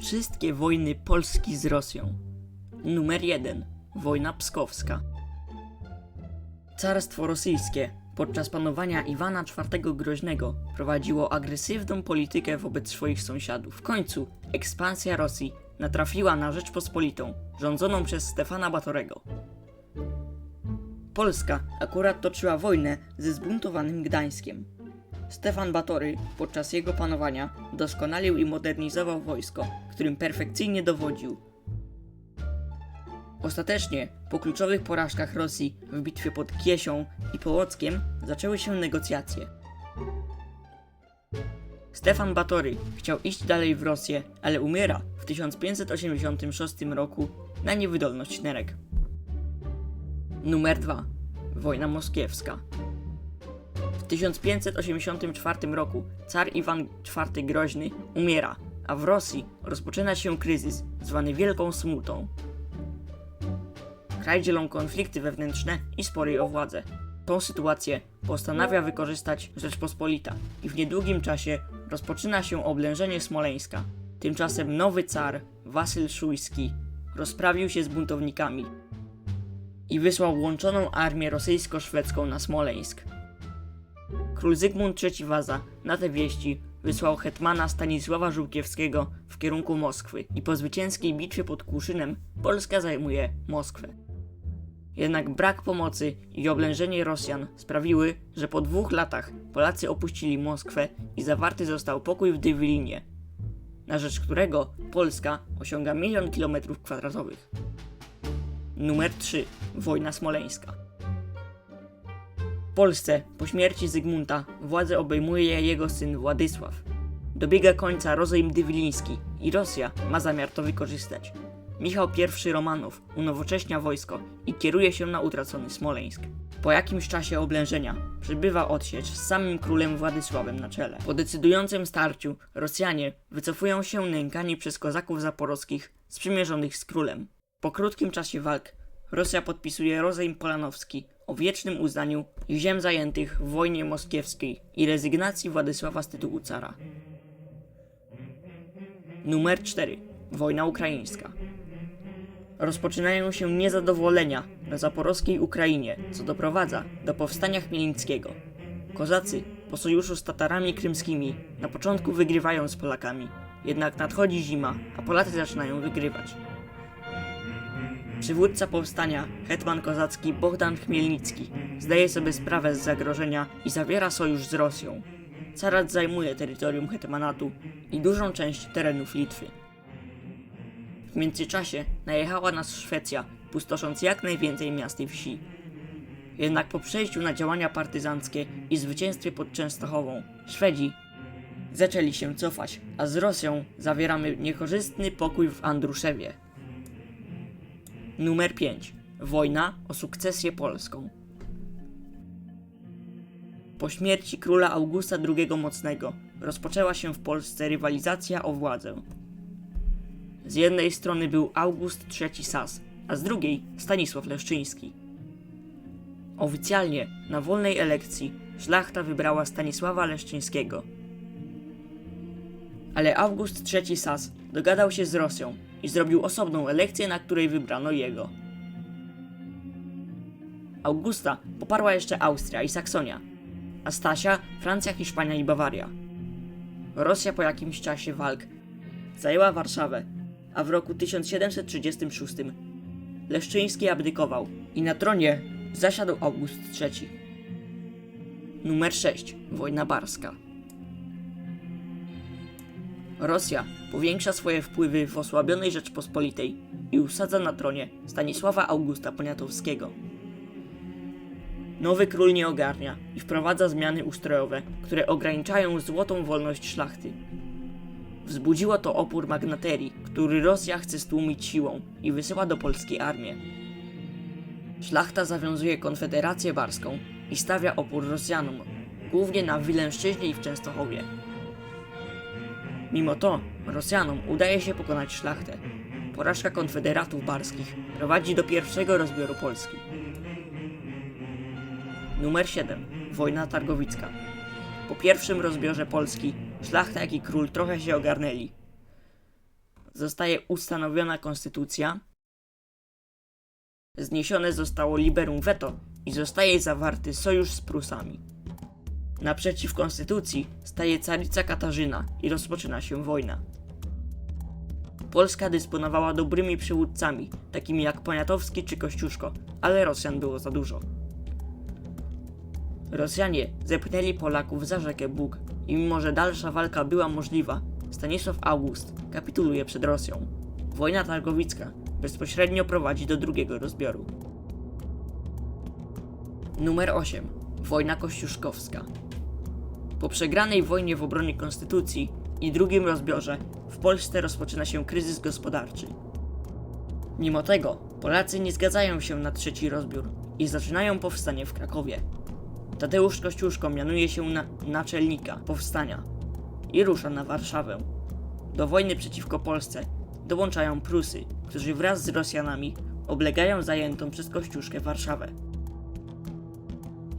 Wszystkie wojny Polski z Rosją. Numer 1. Wojna Pskowska. Carstwo rosyjskie podczas panowania Iwana IV Groźnego prowadziło agresywną politykę wobec swoich sąsiadów. W końcu ekspansja Rosji natrafiła na Rzeczpospolitą, rządzoną przez Stefana Batorego. Polska akurat toczyła wojnę ze zbuntowanym Gdańskiem. Stefan Batory podczas jego panowania doskonalił i modernizował wojsko, którym perfekcyjnie dowodził. Ostatecznie, po kluczowych porażkach Rosji w bitwie pod Kiesią i Połockiem, zaczęły się negocjacje. Stefan Batory chciał iść dalej w Rosję, ale umiera w 1586 roku na niewydolność nerek. Numer 2. Wojna moskiewska. W 1584 roku car Iwan IV Groźny umiera, a w Rosji rozpoczyna się kryzys zwany Wielką Smutą. Kraj dzielą konflikty wewnętrzne i spory o władzę. Tą sytuację postanawia wykorzystać Rzeczpospolita i w niedługim czasie rozpoczyna się oblężenie Smoleńska. Tymczasem nowy car, Wasyl Szujski, rozprawił się z buntownikami i wysłał łączoną armię rosyjsko-szwedzką na Smoleńsk. Król Zygmunt III Waza na te wieści wysłał hetmana Stanisława Żółkiewskiego w kierunku Moskwy i po zwycięskiej bitwie pod Kłuszynem Polska zajmuje Moskwę. Jednak brak pomocy i oblężenie Rosjan sprawiły, że po dwóch latach Polacy opuścili Moskwę i zawarty został pokój w Dywilinie, na rzecz którego Polska osiąga milion kilometrów kwadratowych. Numer 3. Wojna smoleńska. Polsce po śmierci Zygmunta władzę obejmuje jego syn Władysław. Dobiega końca rozejm dywiliński i Rosja ma zamiar to wykorzystać. Michał I Romanow unowocześnia wojsko i kieruje się na utracony Smoleńsk. Po jakimś czasie oblężenia przybywa odsiecz z samym królem Władysławem na czele. Po decydującym starciu Rosjanie wycofują się nękani przez kozaków zaporowskich sprzymierzonych z królem. Po krótkim czasie walk Rosja podpisuje rozejm polanowski o wiecznym uznaniu ziem zajętych w wojnie moskiewskiej i rezygnacji Władysława z tytułu cara. Numer 4. Wojna ukraińska. Rozpoczynają się niezadowolenia na zaporowskiej Ukrainie, co doprowadza do powstania Chmielnickiego. Kozacy po sojuszu z Tatarami krymskimi na początku wygrywają z Polakami, jednak nadchodzi zima, a Polacy zaczynają wygrywać. Przywódca powstania, hetman kozacki Bogdan Chmielnicki, zdaje sobie sprawę z zagrożenia i zawiera sojusz z Rosją. Carat zajmuje terytorium hetmanatu i dużą część terenów Litwy. W międzyczasie najechała nas Szwecja, pustosząc jak najwięcej miast i wsi. Jednak po przejściu na działania partyzanckie i zwycięstwie pod Częstochową, Szwedzi zaczęli się cofać, a z Rosją zawieramy niekorzystny pokój w Andruszewie. Numer 5. Wojna o sukcesję polską. Po śmierci króla Augusta II Mocnego rozpoczęła się w Polsce rywalizacja o władzę. Z jednej strony był August III Sas, a z drugiej Stanisław Leszczyński. Oficjalnie na wolnej elekcji szlachta wybrała Stanisława Leszczyńskiego. Ale August III Sas dogadał się z Rosją i zrobił osobną elekcję, na której wybrano jego. Augusta poparła jeszcze Austria i Saksonia, a Stasia Francja, Hiszpania i Bawaria. Rosja po jakimś czasie walk zajęła Warszawę, a w roku 1736 Leszczyński abdykował i na tronie zasiadł August III. Numer 6. Wojna barska. Rosja powiększa swoje wpływy w osłabionej Rzeczpospolitej i usadza na tronie Stanisława Augusta Poniatowskiego. Nowy król nie ogarnia i wprowadza zmiany ustrojowe, które ograniczają złotą wolność szlachty. Wzbudziło to opór magnaterii, który Rosja chce stłumić siłą i wysyła do Polski armię. Szlachta zawiązuje konfederację barską i stawia opór Rosjanom, głównie na Wileńszczyźnie i w Częstochowie. Mimo to Rosjanom udaje się pokonać szlachtę. Porażka konfederatów barskich prowadzi do pierwszego rozbioru Polski. Numer 7. Wojna Targowicka. Po pierwszym rozbiorze Polski szlachta jak i król trochę się ogarnęli. zostaje ustanowiona konstytucja, zniesione zostało liberum veto i zostaje zawarty sojusz z Prusami. Naprzeciw konstytucji staje carica Katarzyna i rozpoczyna się wojna. Polska dysponowała dobrymi przywódcami, takimi jak Poniatowski czy Kościuszko, ale Rosjan było za dużo. Rosjanie zepchnęli Polaków za rzekę Bóg i mimo, że dalsza walka była możliwa, Stanisław August kapituluje przed Rosją. Wojna targowicka bezpośrednio prowadzi do drugiego rozbioru. Numer 8. Wojna kościuszkowska. Po przegranej wojnie w obronie konstytucji i drugim rozbiorze w Polsce rozpoczyna się kryzys gospodarczy. Mimo tego Polacy nie zgadzają się na trzeci rozbiór i zaczynają powstanie w Krakowie. Tadeusz Kościuszko mianuje się na naczelnika powstania i rusza na Warszawę. Do wojny przeciwko Polsce dołączają Prusy, którzy wraz z Rosjanami oblegają zajętą przez Kościuszkę Warszawę.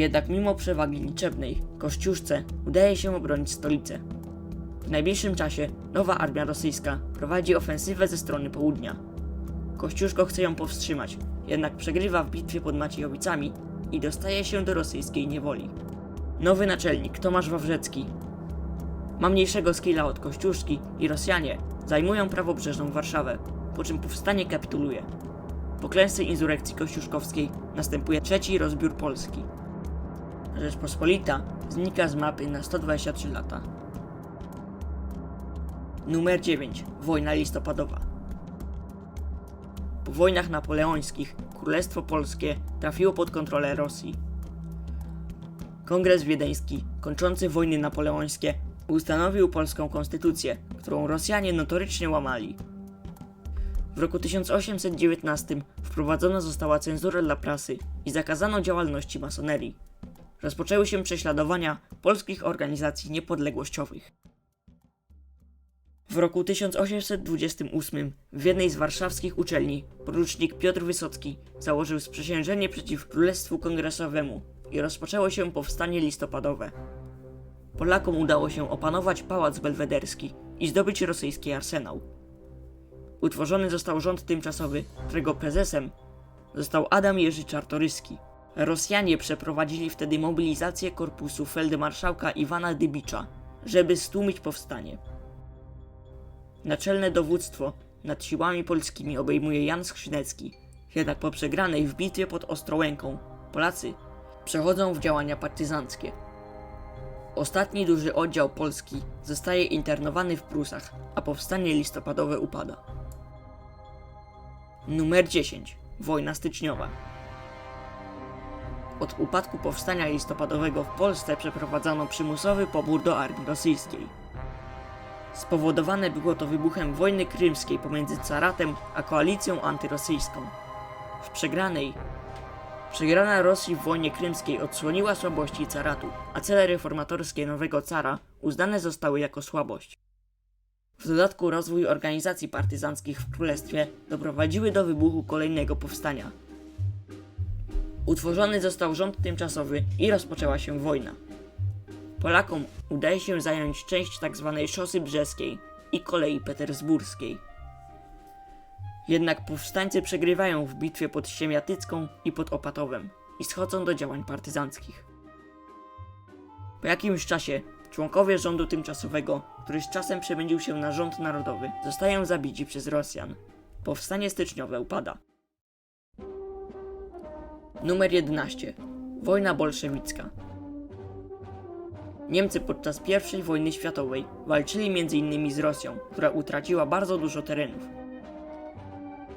Jednak mimo przewagi liczebnej, Kościuszce udaje się obronić stolicę. W najbliższym czasie nowa armia rosyjska prowadzi ofensywę ze strony południa. Kościuszko chce ją powstrzymać, jednak przegrywa w bitwie pod Maciejowicami i dostaje się do rosyjskiej niewoli. Nowy naczelnik Tomasz Wawrzecki ma mniejszego skilla od Kościuszki i Rosjanie zajmują prawobrzeżną Warszawę, po czym powstanie kapituluje. Po klęsce insurekcji kościuszkowskiej następuje trzeci rozbiór Polski. Rzeczpospolita znika z mapy na 123 lata. Numer 9. Wojna listopadowa. Po wojnach napoleońskich Królestwo Polskie trafiło pod kontrolę Rosji. Kongres Wiedeński, kończący wojny napoleońskie, ustanowił polską konstytucję, którą Rosjanie notorycznie łamali. W roku 1819 wprowadzona została cenzura dla prasy i zakazano działalności masonerii. Rozpoczęły się prześladowania polskich organizacji niepodległościowych. W roku 1828 w jednej z warszawskich uczelni porucznik Piotr Wysocki założył sprzysiężenie przeciw Królestwu Kongresowemu i rozpoczęło się powstanie listopadowe. Polakom udało się opanować Pałac Belwederski i zdobyć rosyjski arsenał. Utworzony został rząd tymczasowy, którego prezesem został Adam Jerzy Czartoryski. Rosjanie przeprowadzili wtedy mobilizację korpusu feldmarszałka Iwana Dybicza, żeby stłumić powstanie. Naczelne dowództwo nad siłami polskimi obejmuje Jan Skrzynecki, jednak po przegranej w bitwie pod Ostrołęką Polacy przechodzą w działania partyzanckie. Ostatni duży oddział Polski zostaje internowany w Prusach, a powstanie listopadowe upada. Numer 10. Wojna styczniowa. Od upadku powstania listopadowego w Polsce przeprowadzano przymusowy pobór do armii rosyjskiej. Spowodowane było to wybuchem wojny krymskiej pomiędzy caratem a koalicją antyrosyjską. W przegranej Przegrana Rosji w wojnie krymskiej odsłoniła słabości caratu, a cele reformatorskie nowego cara uznane zostały jako słabość. W dodatku rozwój organizacji partyzanckich w królestwie doprowadziły do wybuchu kolejnego powstania. Utworzony został rząd tymczasowy i rozpoczęła się wojna. Polakom udaje się zająć część tzw. szosy brzeskiej i kolei petersburskiej. Jednak powstańcy przegrywają w bitwie pod Siemiatycką i pod Opatowem i schodzą do działań partyzanckich. Po jakimś czasie członkowie rządu tymczasowego, który z czasem przemienił się na rząd narodowy, zostają zabici przez Rosjan. Powstanie styczniowe upada. Numer 11. Wojna bolszewicka. Niemcy podczas I wojny światowej walczyli m.in. z Rosją, która utraciła bardzo dużo terenów.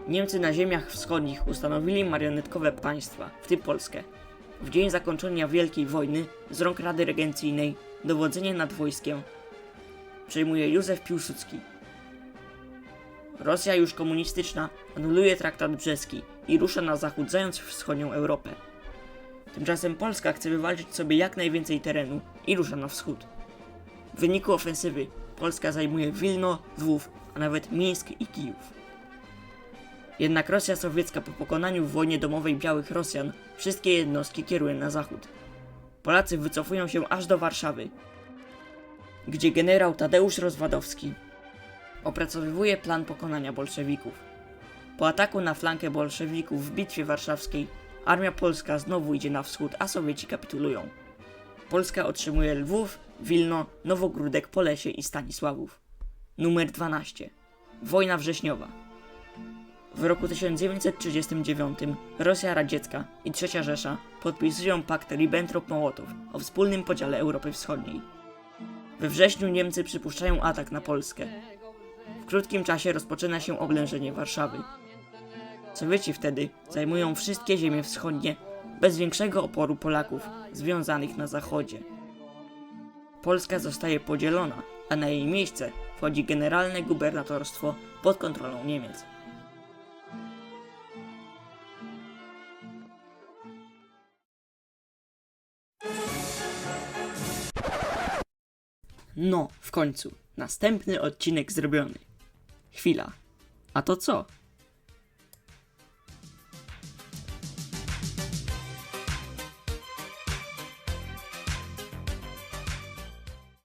Niemcy na ziemiach wschodnich ustanowili marionetkowe państwa, w tym Polskę. W dzień zakończenia Wielkiej Wojny z rąk Rady Regencyjnej dowodzenie nad wojskiem przejmuje Józef Piłsudski. Rosja już komunistyczna anuluje traktat brzeski i rusza na zachód, zając wschodnią Europę. Tymczasem Polska chce wywalczyć sobie jak najwięcej terenu i rusza na wschód. W wyniku ofensywy Polska zajmuje Wilno, Lwów, a nawet Mińsk i Kijów. Jednak Rosja sowiecka po pokonaniu w wojnie domowej Białych Rosjan wszystkie jednostki kieruje na zachód. Polacy wycofują się aż do Warszawy, gdzie generał Tadeusz Rozwadowski opracowywuje plan pokonania bolszewików. Po ataku na flankę bolszewików w Bitwie Warszawskiej armia polska znowu idzie na wschód, a Sowieci kapitulują. Polska otrzymuje Lwów, Wilno, Nowogródek, Polesie i Stanisławów. Numer 12. Wojna wrześniowa. W roku 1939 Rosja Radziecka i III Rzesza podpisują pakt Ribbentrop-Mołotow o wspólnym podziale Europy Wschodniej. We wrześniu Niemcy przypuszczają atak na Polskę. W krótkim czasie rozpoczyna się oblężenie Warszawy. Sowieci wtedy zajmują wszystkie ziemie wschodnie bez większego oporu Polaków związanych na zachodzie. Polska zostaje podzielona, a na jej miejsce wchodzi generalne gubernatorstwo pod kontrolą Niemiec. No, w końcu, następny odcinek zrobiony. Chwila. A to co?